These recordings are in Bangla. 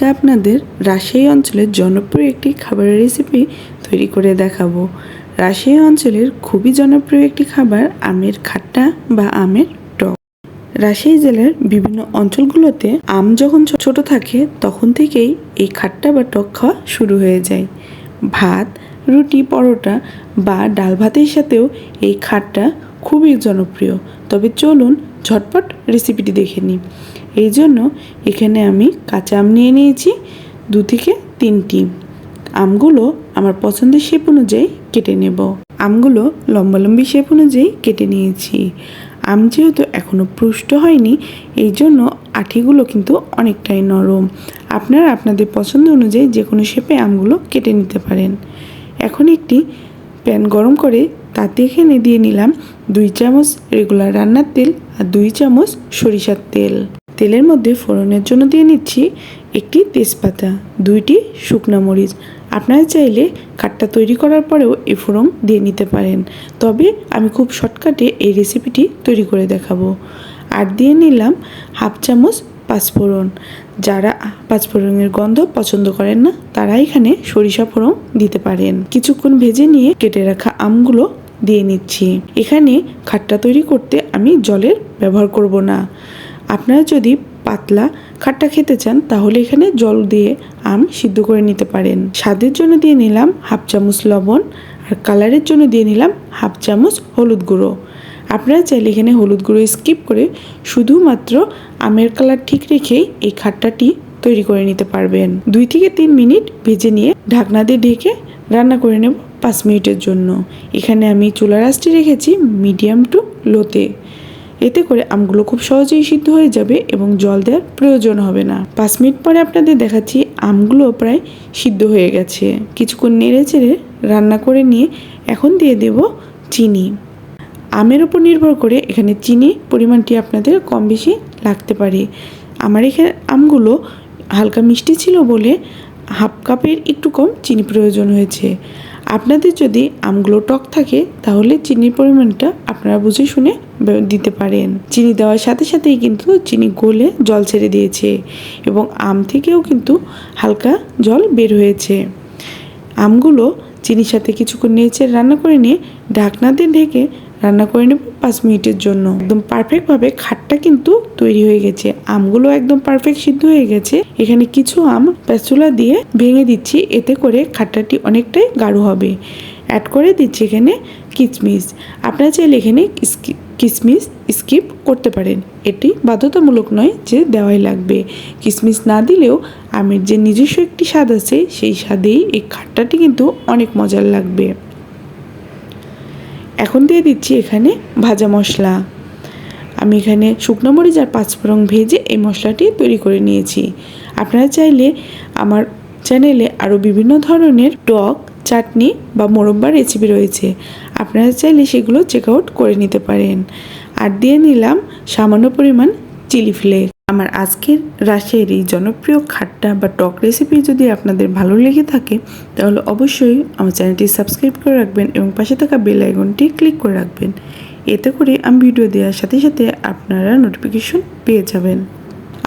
আজকে আপনাদের রাজশাহী অঞ্চলের জনপ্রিয় একটি খাবারের রেসিপি তৈরি করে দেখাবো। রাজশাহী অঞ্চলের খুবই জনপ্রিয় একটি খাবার আমের খাট্টা বা আমের টক। রাজশাহী জেলার বিভিন্ন অঞ্চলগুলোতে আম যখন ছোট থাকে, তখন থেকেই এই খাট্টা বা টক খাওয়া শুরু হয়ে যায়। ভাত, রুটি, পরোটা বা ডাল ভাতের সাথেও এই খাটটা খুবই জনপ্রিয়। তবে চলুন ঝটপট রেসিপিটি দেখে নিই। এই জন্য এখানে আমি কাঁচা আম নিয়ে নিয়েছি, দু থেকে তিনটি। আমগুলো আমার পছন্দের শেপ অনুযায়ী কেটে নেব। আমগুলো লম্বালম্বি শেপ অনুযায়ী কেটে নিয়েছি। আম যেহেতু এখনও পুষ্ট হয়নি, এই জন্য আঠিগুলো কিন্তু অনেকটাই নরম। আপনারা আপনাদের পছন্দ অনুযায়ী যে কোনো শেপে আমগুলো কেটে নিতে পারেন। এখন একটি প্যান গরম করে তাতে এখানে দিয়ে নিলাম দুই চামচ রেগুলার রান্নার তেল আর দুই চামচ সরিষার তেল। তেলের মধ্যে ফোড়নের জন্য দিয়ে নিচ্ছি একটি তেজপাতা, দুইটি শুকনো মরিচ। আপনারা চাইলে কাঠটা তৈরি করার পরেও এই ফোড়ন দিয়ে নিতে পারেন। তবে আমি খুব শর্টকাটে এই রেসিপিটি তৈরি করে দেখাবো। আর দিয়ে নিলাম হাফ চামচ পাঁচফোড়ন। যারা পাঁচফোড়নের গন্ধ পছন্দ করেন না, তারা এখানে সরিষা ফোড়ন দিতে পারেন। কিছুক্ষণ ভেজে নিয়ে কেটে রাখা আমগুলো দিয়ে নিচ্ছি। এখানে খাট্টা তৈরি করতে আমি জলের ব্যবহার করব না। আপনারা যদি পাতলা খাট্টা খেতে চান, তাহলে এখানে জল দিয়ে আম সিদ্ধ করে নিতে পারেন। স্বাদের জন্য দিয়ে নিলাম হাফ চামচ লবণ আর কালারের জন্য দিয়ে নিলাম হাফ চামচ হলুদ গুঁড়ো। আপনারা চাইলে এখানে হলুদ গুঁড়ো স্কিপ করে শুধুমাত্র আমের কালার ঠিক রেখেই এই খাট্টাটি তৈরি করে নিতে পারবেন। দুই থেকে তিন মিনিট ভেজে নিয়ে ঢাকনা দিয়ে ঢেকে রান্না করে নেব। পাঁচ মিনিটের জন্য। এখানে আমি চুলার আঁচটি রেখেছি মিডিয়াম টু লোতে এতে করে আমগুলো খুব সহজেই সিদ্ধ হয়ে যাবে এবং জল দেওয়ার প্রয়োজন হবে না। পাঁচ মিনিট পরে আপনাদের দেখাচ্ছি আমগুলো প্রায় সিদ্ধ হয়ে গেছে। কিছুক্ষণ নেড়ে চেড়ে রান্না করে নিয়ে এখন দিয়ে দেব চিনি। আমের উপর নির্ভর করে এখানে চিনি পরিমাণটি আপনাদের কম বেশি লাগতে পারে। আমার এখানে আমগুলো হালকা মিষ্টি ছিল বলে হাফ কাপের একটু কম চিনি প্রয়োজন হয়েছে। আপনাদের যদি আমগুলো টক থাকে, তাহলে চিনির পরিমাণটা আপনারা বুঝে শুনে দিতে পারেন। চিনি দেওয়ার সাথে সাথেই কিন্তু চিনি গলে জল ছেড়ে দিয়েছে এবং আম থেকেও কিন্তু হালকা জল বের হয়েছে। আমগুলো চিনির সাথে কিছুক্ষণ নেচে রান্না করে নিয়ে ঢাকনা দিয়ে ঢেকে রান্না করে নেব পাঁচ মিনিটের জন্য। একদম পারফেক্টভাবে খাটটা কিন্তু তৈরি হয়ে গেছে। আমগুলো একদম পারফেক্ট সিদ্ধ হয়ে গেছে। এখানে কিছু আম প্যাচুলা দিয়ে ভেঙে দিচ্ছি। এতে করে খাট্টাটি অনেকটাই গাঢ় হবে। অ্যাড করে দিচ্ছি এখানে কিচমিচ আপনারা চাইলে এখানে কিসমিস স্কিপ করতে পারেন। এটি বাধ্যতামূলক নয় যে দেওয়াই লাগবে। কিসমিস না দিলেও আমের যে নিজস্ব একটি স্বাদ আছে, সেই স্বাদেই এই খাট্টাটি কিন্তু অনেক মজার লাগবে। এখন দিয়ে দিচ্ছি এখানে ভাজা মশলা। আমি এখানে শুকনো মরিচ আর পাঁচফোড়ন ভেজে এই মশলাটি তৈরি করে নিয়েছি। আপনারা চাইলে আমার চ্যানেলে আরও বিভিন্ন ধরনের টক, চাটনি বা মোরব্বার রেসিপি রয়েছে। আপনারা চাইলে সেগুলো চেক আউট করে নিতে পারেন। আর দিয়ে নিলাম সামান্য পরিমাণ চিলি ফ্লেক্স আমার আজকের রাজশাহীর এই জনপ্রিয় খাট্টা বা টক রেসিপি যদি আপনাদের ভালো লেগে থাকে, তাহলে অবশ্যই আমার চ্যানেলটি সাবস্ক্রাইব করে রাখবেন এবং পাশে থাকা বেল আইকনটি ক্লিক করে রাখবেন। এতে করে আমি ভিডিও দেওয়ার সাথে সাথে আপনারা নোটিফিকেশন পেয়ে যাবেন।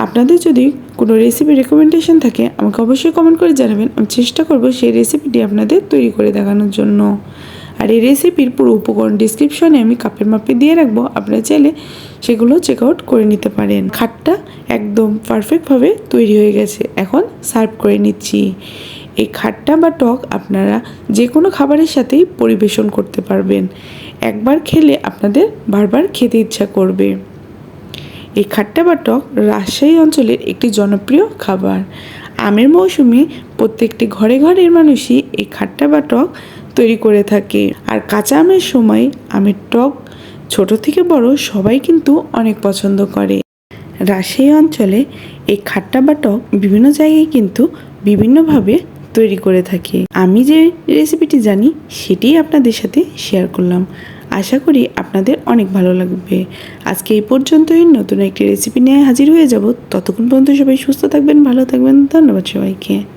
আপনাদের যদি কোনো রেসিপি রেকমেন্ডেশন থাকে, আমাকে অবশ্যই কমেন্ট করে জানাবেন। আমি চেষ্টা করব সেই রেসিপিটি আপনাদের তৈরি করে দেখানোর জন্য। আর এই রেসিপির পুরো উপকরণ ডিসক্রিপশনে আমি কাপের মাপে দিয়ে রাখব। আপনারা চাইলে সেগুলো চেক আউট করে নিতে পারেন। খাটটা একদম পারফেক্টভাবে তৈরি হয়ে গেছে। এখন সার্ভ করে নিচ্ছি। এই খাট্টা বা টক আপনারা যে কোনো খাবারের সাথেই পরিবেশন করতে পারবেন। একবার খেলে আপনাদের বারবার খেতে ইচ্ছা করবে। এই খাট্টা বা টক রাজশাহী অঞ্চলের একটি জনপ্রিয় খাবার। আমের মৌসুমে প্রত্যেকটি ঘরে ঘরের মানুষই এই খাট্টা বা টক তৈরি করে থাকে। আর কাঁচা আমের সময় আমের টক ছোট থেকে বড় সবাই কিন্তু অনেক পছন্দ করে। রাজশাহী অঞ্চলে এই খাট্টা বা টক বিভিন্ন জায়গায় কিন্তু বিভিন্নভাবে তৈরি করে থাকে। আমি যে রেসিপিটি জানি সেটিই আপনাদের সাথে শেয়ার করলাম। আশা করি আপনাদের অনেক ভালো লাগবে। আজকে এই পর্যন্তই। নতুন একটি রেসিপি নিয়ে হাজির হয়ে যাব। ততক্ষণ পর্যন্ত সবাই সুস্থ থাকবেন, ভালো থাকবেন। ধন্যবাদ সবাইকে।